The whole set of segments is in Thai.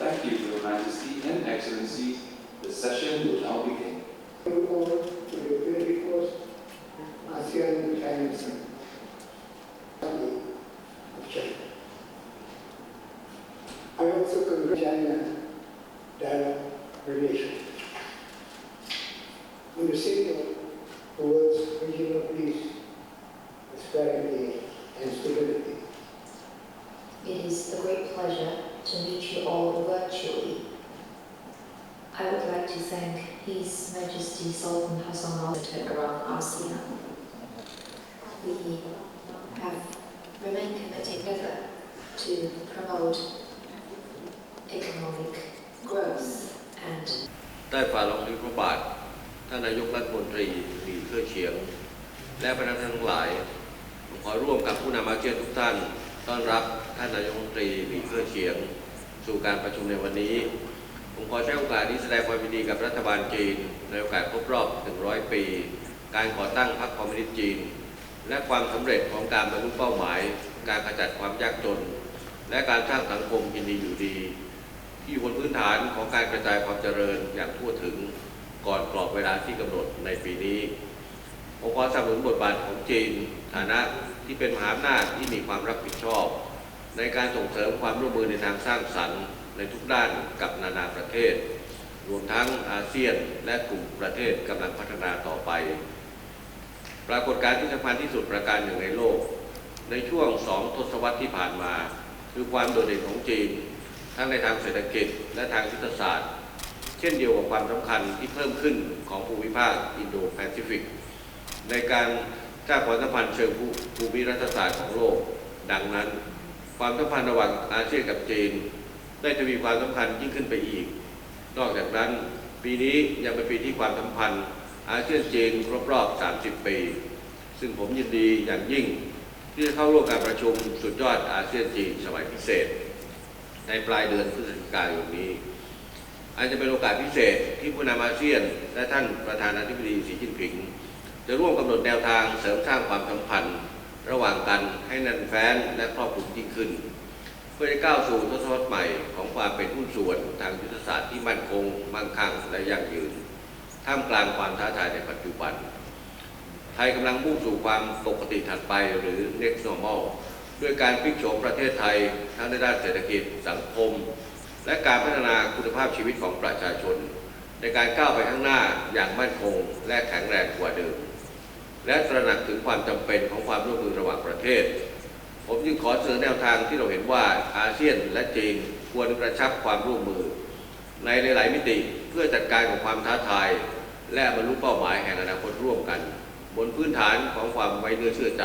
Majesty and Excellencies, the session will now begin. to the 21st ASEAN China Summit. Of China. I also congratulate China dialogue relations. On the signal towards regional peace, prosperity, and stability. It is a great pleasure to meet you all virtually. I would like to thank His Majesty Sultan Hassan al around ASEAN. We have remained committed together to promote economic growth and ได้ฝ่าลงนิ้วพระบาทท่านนายกรัฐมนตรีหลีเครือเฉียง และประธานทั้งหลายขอร่วมกับผู้นำอาเซียนทุกท่าน ต้อนรับท่านนายกรัฐมนตรีหลีเครือเฉียง สู่การประชุมในวันนี้ ผมขอใช้โอกาสนี้แสดงความยินดีกับรัฐบาลจีน ในโอกาสครบรอบ 100 ปี การก่อตั้งพรรคคอมมิวนิสต์จีน และความสำเร็จของการบรรลุเป้าหมาย การขจัดความยากจน และการสร้างสังคมยินดีอยู่ดี ที่บนพื้นฐานของการกระจายความเจริญอย่างทั่วถึงก่อนกรอบเวลาที่กำหนดในปีนี้องค์กรสนับสนุนบทบาทของจีน ฐานะที่เป็นมหาอำนาจที่มีความรับผิดชอบ ในการส่งเสริมความร่วมมือในทางสร้างสรรค์ในทุกด้านกับนานาประเทศ รวมทั้งอาเซียนและกลุ่มประเทศกำลังพัฒนาต่อไป ปรากฏการณ์ที่สำคัญที่สุดประการหนึ่งในโลก ในช่วงสองทศวรรษที่ผ่านมา คือความโดดเด่นของจีน ทั้งในทางเศรษฐกิจและทางยุทธศาสตร์ เช่นเดียวกับความสำคัญที่เพิ่มขึ้นของภูมิภาคอินโดแปซิฟิก ในการสร้างความสัมพันธ์เชิงภูภูมิรัฐศาสตร์ของโลก ดังนั้น ความสัมพันธ์ระหว่างอาเซียนกับจีน ได้ทวีความสำคัญยิ่งขึ้นไปอีก นอกจากนั้นปีนี้ยังเป็นปีที่ความสัมพันธ์อาเซียนจีนครบรอบ 30 ปี ซึ่งผมยินดีอย่างยิ่ง ที่จะเข้าร่วมการประชุมสุดยอดอาเซียนจีนสมัยพิเศษ ในปลายเดือนพฤศจิกายนนี้อาจจะเป็นโอกาสพิเศษที่ผู้นำอาเซียน และท่านประธานาธิบดีสีจิ้นผิง จะร่วมกำหนดแนวทางเสริมสร้างความสัมพันธ์ ระหว่างกันให้แนันแฟ้นและครอบคลุมยิ่งขึ้น เพื่อจะก้าวสู่ทศวรรษใหม่ของความเป็นหุ้นส่วนทางยุทธศาสตร์ที่มั่นคง มั่งคั่งและยั่งยืน ท่ามกลางความท้าทายในปัจจุบัน ไทยกำลังมุ่งสู่ความปกติถัดไปหรือ next normal ด้วยการพลิกโฉมประเทศไทย ทั้งในด้านเศรษฐกิจสังคม และการพัฒนาคุณภาพชีวิตของประชาชน ในการก้าวไปข้างหน้าอย่างมั่นคงและแข็งแรงกว่าเดิม และตระหนักถึงความจำเป็นของความร่วมมือระหว่างประเทศ ผมจึงขอเสนอแนวทางที่เราเห็นว่าอาเซียนและจีนควรกระชับความร่วมมือ ในหลาย ๆ มิติเพื่อจัดการกับความท้าทาย และบรรลุเป้าหมายแห่งอนาคตร่วมกัน บนพื้นฐานของความไว้เนื้อเชื่อใจ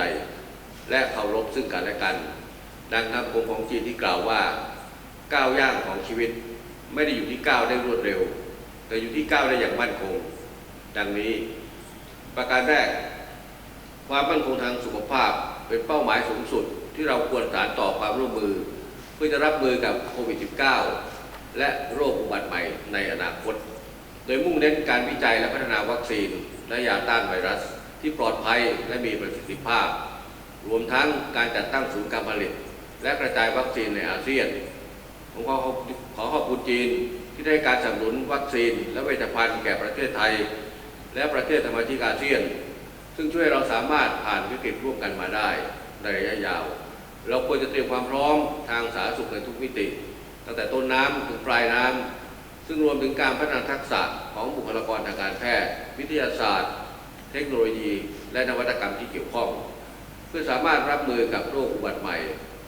และเคารพซึ่งกันและกัน ดังคำคมของจีนที่กล่าวว่าก้าวย่างของชีวิตไม่ได้อยู่ที่ก้าวได้รวดเร็ว แต่อยู่ที่ก้าวได้อย่างมั่นคง ดังนี้ ประการแรก ความมั่นคงทางสุขภาพเป็นเป้าหมายสูงสุดที่เราควรสานต่อความร่วมมือ เพื่อจะรับมือกับโควิด -19 และโรคอุบัติใหม่ในอนาคต โดยมุ่งเน้นการวิจัยและพัฒนาวัคซีน และยาต้านไวรัส ที่ปลอดภัยและมีประสิทธิภาพ รวมทั้งการจัดตั้งศูนย์การผลิต และกระจายวัคซีนในอาเซียนผมขอขอบขอขอบคุณจีนที่ได้การสนับสนุนวัคซีน และเวชภัณฑ์แก่ประเทศไทย และประเทศสมาชิกอาเซียน ซึ่งช่วยเราสามารถผ่านวิกฤตร่วมกันมาได้ในระยะยาว เราควรจะเตรียมความพร้อมทางสาธารณสุขในทุกมิติ ตั้งแต่ต้นน้ำถึงปลายน้ำซึ่งรวมถึงการพัฒนาทักษะของบุคลากรทางการแพทย์ วิทยาศาสตร์ เทคโนโลยี และนวัตกรรมที่เกี่ยวข้อง เพื่อสามารถรับมือกับโรคอุบัติใหม่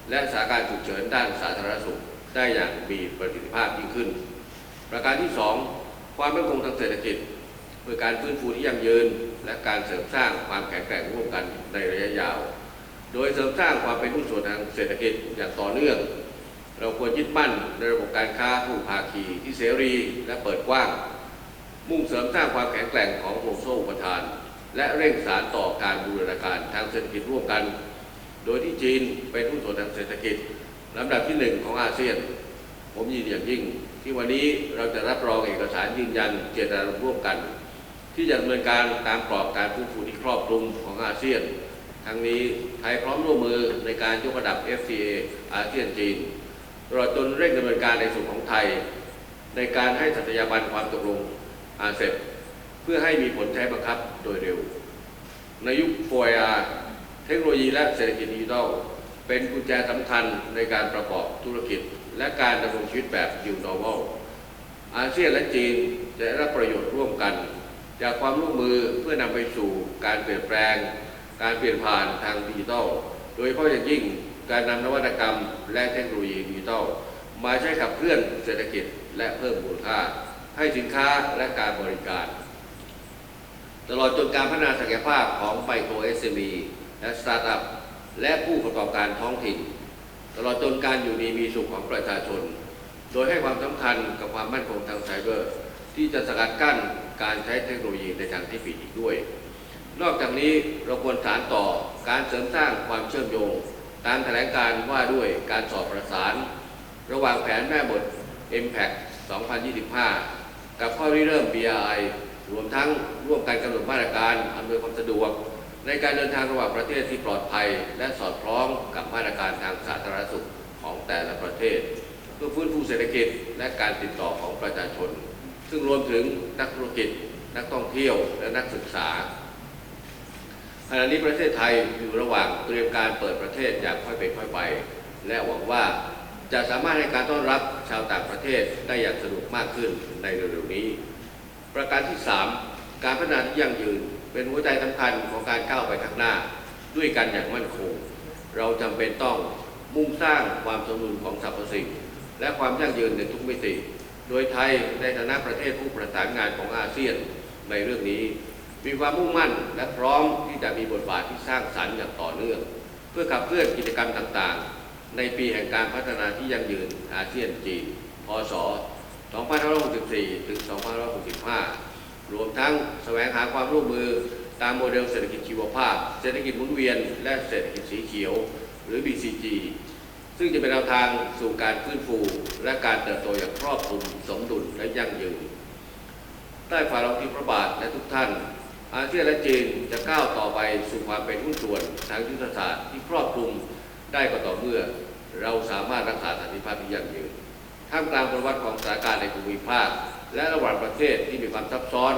และสถานการณ์ฉุกเฉินด้านสาธารณสุขได้อย่างมีประสิทธิภาพยิ่งขึ้น ประการที่ 2 ความมั่นคงทางเศรษฐกิจ พื่อการฟื้นฟูที่ยั่งยืน และการเสริมสร้างความแข็งแกร่งร่วมกันในระยะยาว โดยเสริมสร้างความเป็นหุ้นส่วนทางเศรษฐกิจอย่างต่อเนื่อง เราควรยึดมั่นในระบบการค้าผู้ภาคีที่เสรีและเปิดกว้าง มุ่งเสริมสร้างความแข็งแกร่งของห่วงโซ่อุปทาน และเร่งสารต่อการบูรณาการทางเศรษฐกิจร่วมกัน โดยที่จีนเป็นหุ้นส่วนทางเศรษฐกิจลำดับที่หนึ่งของอาเซียน ผมยินดีอย่างยิ่ง ที่วันนี้เราจะรับรองเอกสารยืนยันเจตนารมณ์ร่วมกัน ที่จะดำเนินการตามกรอบการฟื้นฟูที่ครอบคลุมของอาเซียน ทั้งนี้ไทยพร้อมร่วมมือในการยกระดับ FTA อาเซียนจีนตลอดจนเร่งดำเนินการในส่วนของไทย ในการให้สัตยาบันความตกลงอาเซบเพื่อให้มีผลใช้บังคับโดยเร็ว ในยุค 4R เทคโนโลยีและเศรษฐกิจดิจิทัลเป็นกุญแจสำคัญในการประกอบธุรกิจ และการดำรงชีวิตแบบ New Normal อาเซียนและจีนจะได้รับประโยชน์ร จากความร่วมมือเพื่อนำไปสู่การเปลี่ยนแปลง การเปลี่ยนผ่านทางดิจิทัล โดยเฉพาะอย่างยิ่งการนำนวัตกรรมและเทคโนโลยีดิจิทัล มาใช้ขับเคลื่อนเศรษฐกิจและเพิ่มมูลค่า ให้สินค้าและการบริการ ตลอดจนการพัฒนาศักยภาพของไมโคร SME และสตาร์ทอัพและผู้ประกอบการท้องถิ่น ตลอดจนการอยู่ดีมีสุขของประชาชน โดยให้ความสำคัญกับความมั่นคงทางไซเบอร์ ที่จะสกัดกั้น การใช้เทคโนโลยีในทางที่ผิดอีกด้วย นอกจากนี้เราควรสานต่อการเสริมสร้างความเชื่อมโยง ตามแถลงการ์ว่าด้วยการสอบประสาน ระหว่างแผนแม่บท Impact 2025 กับข้อริเริ่ม BRI รวมทั้งร่วมกันกำหนดมาตรการอำนวยความสะดวก ในการเดินทางระหว่างประเทศที่ปลอดภัย และสอดคล้องกับมาตรการทางสาธารณสุขของแต่ละประเทศ เพื่อฟื้นฟูเศรษฐกิจและการติดต่อของประชาชน ซึ่งรวมถึงนักธุรกิจ นักท่องเที่ยวและนักศึกษาขณะนี้ประเทศไทยอยู่ระหว่างเตรียมการเปิดประเทศอย่างค่อยเป็นค่อยไป และหวังว่าจะสามารถให้การต้อนรับชาวต่างประเทศได้อย่างสะดวกมากขึ้นในเร็วๆนี้ ประการที่ 3 การพัฒนาที่ยั่งยืนเป็นหัวใจสำคัญของการก้าวไปข้างหน้า ด้วยกันอย่างมั่นคง เราจำเป็นต้องมุ่งสร้างความสมดุลของสรรพสิ่ง และความยั่งยืนในทุกมิติ โดยไทยในฐานะประเทศผู้ประสานงานของอาเซียนในเรื่องนี้ มีความมุ่งมั่นและพร้อมที่จะมีบทบาทที่สร้างสรรค์อย่างต่อเนื่อง เพื่อขับเคลื่อนกิจกรรมต่างๆ ในปีแห่งการพัฒนาที่ยั่งยืนอาเซียนจีนพศ 2564 ถึง 2565 รวมทั้งแสวงหาความร่วมมือตามโมเดลเศรษฐกิจชีวภาพ เศรษฐกิจหมุนเวียน และเศรษฐกิจสีเขียว หรือ BCG ซึ่งจะเป็นแนวทางสู่การฟื้นฟู และการเติบโตอย่างครอบคลุมสมดุลและยั่งยืนใต้ฝ่าเราที่พระบาทและทุกท่าน อาเซียนและจีนจะก้าวต่อไปสู่ความเป็นหุ้นส่วนทางยุทธศาสตร์ที่ครอบคลุมได้ก็ต่อเมื่อ เราสามารถรักษาสันติภาพที่ยั่งยืนท่ามกลางผลวัดของสถานการณ์ในภูมิภาค และระหว่างประเทศที่มีความซับซ้อน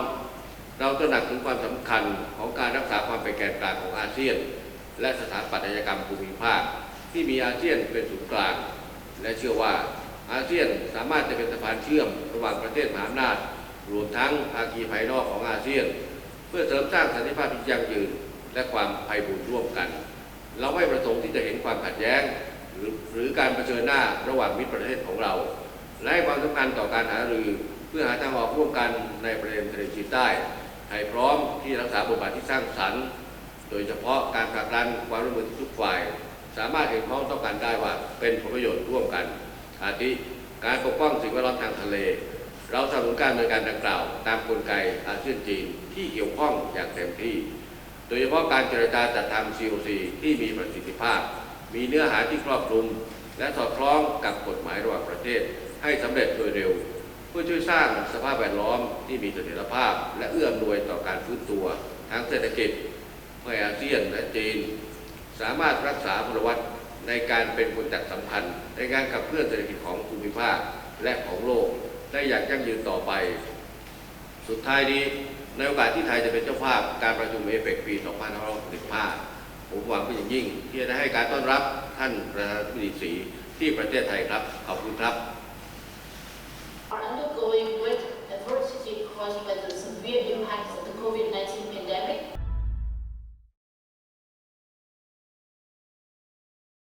เราตระหนักถึงความสำคัญของการรักษาความเป็นแกนกลางของอาเซียน และสถาปัตยกรรมภูมิภาค ที่มีอาเซียนเป็นศูนย์กลาง และเชื่อว่าอาเซียนสามารถจะเป็นสะพานเชื่อมระหว่างประเทศมหาอำนาจรวมทั้งภาคีภายนอกของอาเซียน เพื่อเสริมสร้างสันติภาพที่ยั่งยืน และความไพบูรร่วมกัน เราไม่ประสงค์ที่จะเห็นความขัดแย้งหรือหรือการเผชิญหน้าระหว่างมิตรประเทศของเรา และให้ความสำคัญต่อการหารือ เพื่อหาทางออกร่วมกันในประเด็นทะเลจีนใต้ให้พร้อมที่รักษาบทบาทที่สร้างสรรค์ โดยเฉพาะการผลักดันความร่วมมือทุกฝ่าย สามารถเห็นพ้องต้องกันได้ว่าเป็นผลประโยชน์ร่วมกัน อาทิการปกป้องสิ่งแวดล้อมทางทะเล เราสนับสนุนการดำเนินการดังกล่าว ตามกลไกอาเซียนจีนที่เกี่ยวข้องอย่างเต็มที่ โดยเฉพาะการเจรจาจัดทำ COC ที่มีประสิทธิภาพ มีเนื้อหาที่ครอบคลุม และสอดคล้องกับกฎหมายระหว่างประเทศ ให้สำเร็จโดยเร็ว เพื่อช่วยสร้างสภาพแวดล้อมที่มีเสถียรภาพ และเอื้ออำนวยต่อการฟื้นตัวทางเศรษฐกิจเพื่ออาเซียนและจีน สามารถรักษาพลวัตในการเป็นคนจักรสำคัญในการขับเคลื่อนเศรษฐกิจของภูมิภาคและของโลกได้อย่างยั่งยืนต่อไป สุดท้ายนี้ในโอกาสที่ไทยจะเป็นเจ้าภาพการประชุมเอเปกปี 2565 ผมหวังเป็นอย่างยิ่ง ที่จะได้ให้การต้อนรับท่านประธานาธิบดีสีที่ประเทศไทยครับ ขอบคุณครับ